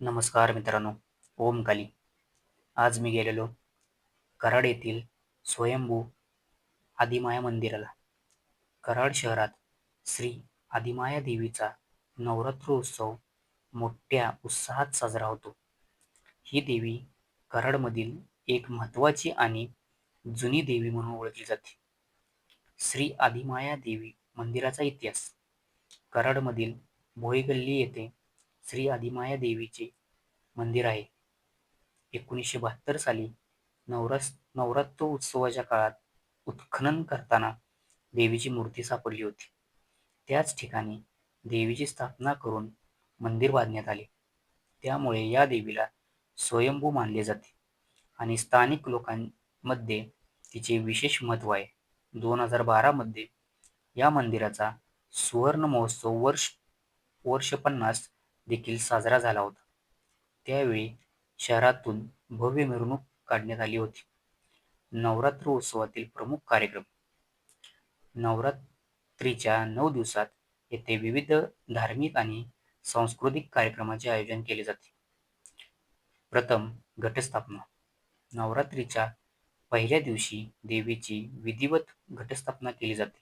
नमस्कार मित्रांनो ओम काली. आज मी गेलेलो कराड येथील स्वयंभू आदिमाया मंदिराला. कराड शहरात श्री आदिमाया देवीचा नवरात्र उत्सव मोठ्या उत्साहात साजरा होतो. ही देवी कराडमधील एक महत्त्वाची आणि जुनी देवी म्हणून ओळखली जाते. श्री आदिमाया देवी मंदिराचा इतिहास. कराडमधील भोईगल्ली येथे श्री आदिमाया देवीचे मंदिर आहे. एकोणीसशे बहात्तर साली नवरास नवरात्र उत्सवाच्या काळात उत्खनन करताना देवीची मूर्ती सापडली होती. त्याच ठिकाणी देवीची स्थापना करून मंदिर बांधण्यात आले. त्यामुळे या देवीला स्वयंभू मानले जाते आणि स्थानिक लोकांमध्ये तिचे विशेष महत्त्व आहे. दोन हजार बारामध्ये या मंदिराचा सुवर्ण महोत्सव वर्ष वर्ष पन्नास देखील साजरा झाला होता. त्यावेळी शहरातून भव्य मिरवणूक काढण्यात आली होती. नवरात्र उत्सवातील प्रमुख कार्यक्रम. नवरात्रीच्या नऊ दिवसात येथे विविध धार्मिक आणि सांस्कृतिक कार्यक्रमाचे आयोजन केले जाते. प्रथम घटस्थापना. नवरात्रीच्या पहिल्या दिवशी देवीची विधिवत घटस्थापना केली जाते.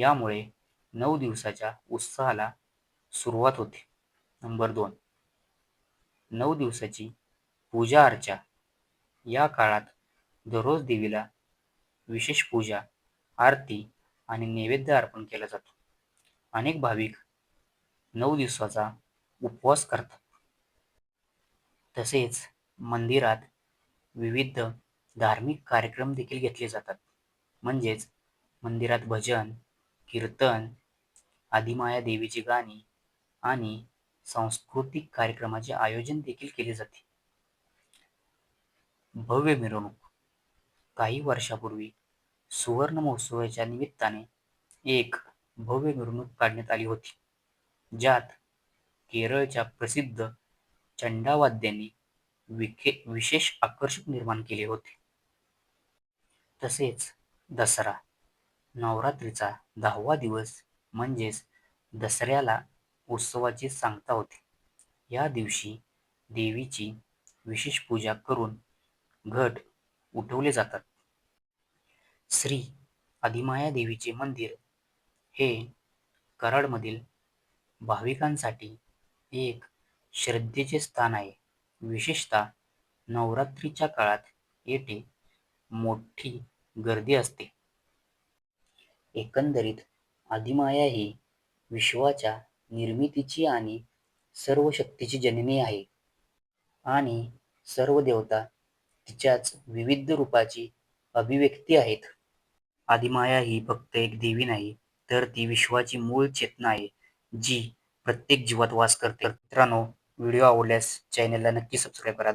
यामुळे नऊ दिवसाच्या उत्साहाला सुरुवात होते. नंबर दोन. नऊ दिवसाची पूजा अर्चा. या काळात दररोज देवीला विशेष पूजा आरती आणि नैवेद्य अर्पण केला जातो. अनेक भाविक नऊ दिवसाचा उपवास करतात. तसेच मंदिरात विविध धार्मिक कार्यक्रम देखील घेतले जातात. म्हणजेच मंदिरात भजन कीर्तन आदिमाया देवीची गाणी आणि सांस्कृतिक कार्यक्रमाचे आयोजन देखील केले जाते. भव्य मिरवणूक. काही वर्षापूर्वी सुवर्ण महोत्सवाच्या निमित्ताने एक भव्य मिरवणूक काढण्यात आली होती. ज्यात केरळच्या प्रसिद्ध चंडावाद्यांनी विखे विशेष आकर्षक निर्माण केले होते. तसेच दसरा नवरात्रीचा दहावा दिवस म्हणजेच दसऱ्याला उत्सवाची सांगता होते. या दिवशी देवीची विशेष पूजा करून घट उठवले जातात. श्री आदिमाया देवीचे मंदिर हे कराडमधील भाविकांसाठी एक श्रद्धेचे स्थान आहे. विशेषतः नवरात्रीच्या काळात येथे मोठी गर्दी असते. एकंदरीत आदिमाया ही विश्वाच्या निर्मितीची आणि सर्व शक्तीची जननी आहे. आणि सर्व देवता तिच्याच विविध रूपाची अभिव्यक्ती आहेत. आदिमाया ही फक्त एक देवी नाही तर ती विश्वाची मूळ चेतना आहे जी प्रत्येक जीवात वास करते. मित्रांनो व्हिडिओ आवडल्यास चॅनलला नक्की सबस्क्राईब करा.